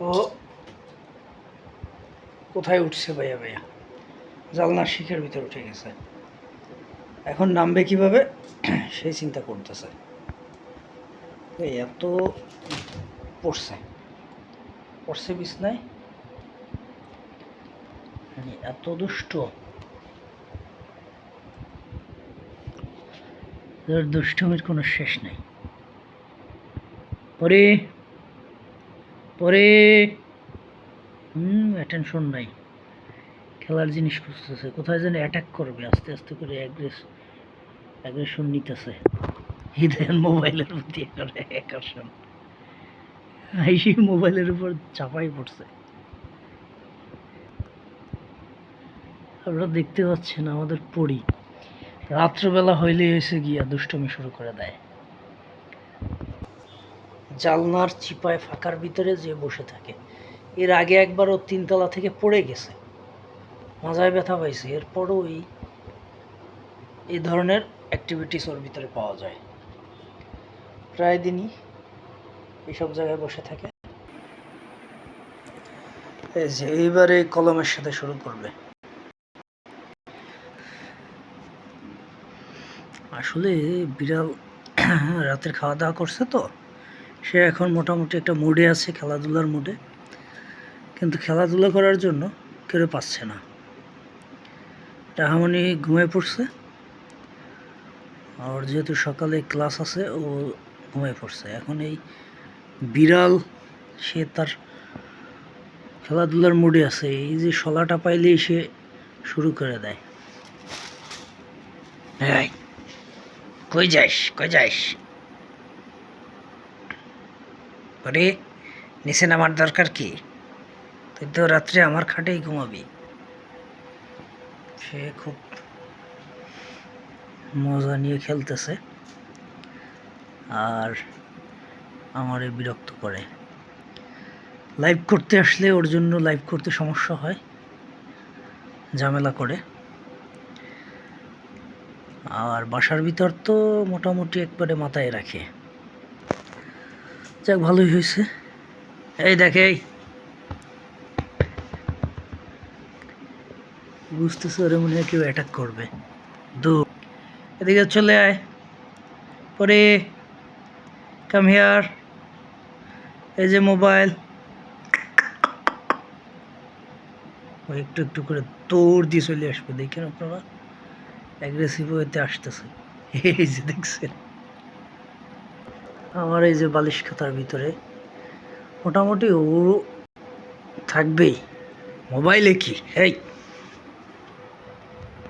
ও। কোথায় উঠছে ভাইয়া ভাইয়া? জালনার শিখের ভিতরে উঠে গেছে। এখন নামবে কীভাবে? সেই চিন্তা করতেছে। এত পড়ছে। পড়ছে বিছনায়? মানে এত দুষ্ট। দুষ্টমির কোনো শেষ নেই। পরে। পরে, হুম অ্যাটেনশন নাই। খেলার জিনিস খুঁজতেছে, কোথায় যেন অ্যাটাক করবে, আস্তে আস্তে করে অ্যাগ্রেস অ্যাগ্রেশন নিতেছে। হিদেন মোবাইলের প্রতি আকর্ষণ আইসি মোবাইলের উপর চাপাই পড়ছে। আপনারা দেখতে পাচ্ছেন আমাদের পড়ি রাত্রবেলা হইলে এসে গিয়া দুষ্টমি শুরু করে দেয়। জালনার চিপায় ফাঁকার ভিতরে যে বসে থাকে। এর আগে একবার ও তিনতলা থেকে পড়ে গেছে। মাজায় ব্যথা পাইছে। এরপরও এই এই ধরনের অ্যাক্টিভিটিস ওর ভিতরে পাওয়া যায়। প্রায় দিনই এইসব জায়গায় বসে থাকে। এই যে, এইবারে কলমের সাথে শুরু করবে। আসলে বিড়াল রাতের খাওয়া দাওয়া করছে তো। সে এখন মোটামুটি একটা মুডে আছে, খেলাধুলার মুডে কিন্তু খেলাধুলা করার জন্য কেউ পাচ্ছে না। রাহামণি ঘুমিয়ে পড়ছে। আর যেহেতু সকালে ক্লাস আছে, ও ঘুমিয়ে পড়ছে। এখন এই বিড়াল, সে তার খেলাধুলার মুডে আছে। এই যে শলাটা পাইলেই সে শুরু করে দেয়। কই যাইস কই যাইস ওরে নিচে নামার দরকার কি? তুই তো রাত্রে আমার খাটেই ঘুমাবি। সে খুব মজা নিয়ে খেলতেছে আর আমারে বিরক্ত করে। লাইভ করতে আসলে ওর জন্য লাইভ করতে সমস্যা হয়, ঝামেলা করে। আর বাসার ভিতর তো মোটামুটি একবারে মাথায় রাখে। যাক, ভালোই হয়েছে। এই দেখে বুঝতেছে, ওরে মনে হয় কেউ অ্যাটাক করবে। দু এদিকে চলে আয়। পরে কাম হিয়ার এই যে মোবাইল একটু একটু করে দৌড় দিয়ে চলে আসবে, দেখেন আপনারা। অ্যাগ্রেসিভ হইতে আসতেছে। এই যে দেখছেন। আমার এই যে বালিশ খাতার ভিতরে মোটামুটি ও থাকবেই। মোবাইলে কি? এই